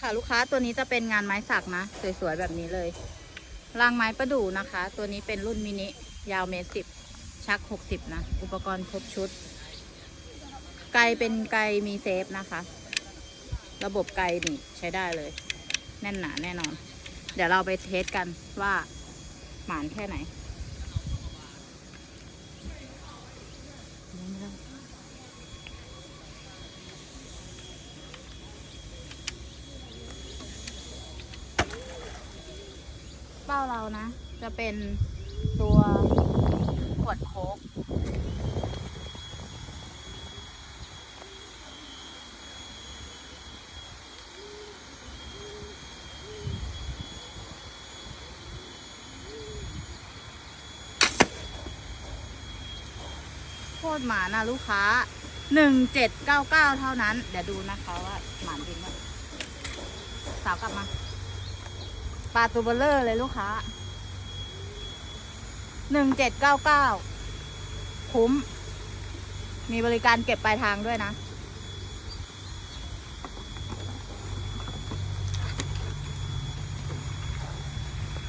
ค่ะลูกค้าตัวนี้จะเป็นงานไม้สักนะ สวยๆ แบบนี้เลยรางไม้ประดู่นะคะ ตัวนี้เป็นรุ่นมินิ ยาวเมตรสิบชักหกสิบนะ อุปกรณ์ครบชุด ไกเป็นไกมีเซฟนะคะ ระบบไกนี่ใช้ได้เลย แน่นหนาแน่นอน เดี๋ยวเราไปเทสกันว่าหมานแค่ไหน เป้าเรานะ จะเป็นตัวขวดโค้กโคตรหมานะลูกค้าหนึ่งเจ็ดเก้าเก้าเท่านั้น เดี๋ยวดูนะคะว่าหมานจริงไหมสาวกลับมา ลาตัวเบลเลอร์เลยลูกค้าหนึ่งเจ็ดเก้าเก้าคุ้ม มีบริการเก็บปลายทางด้วยนะ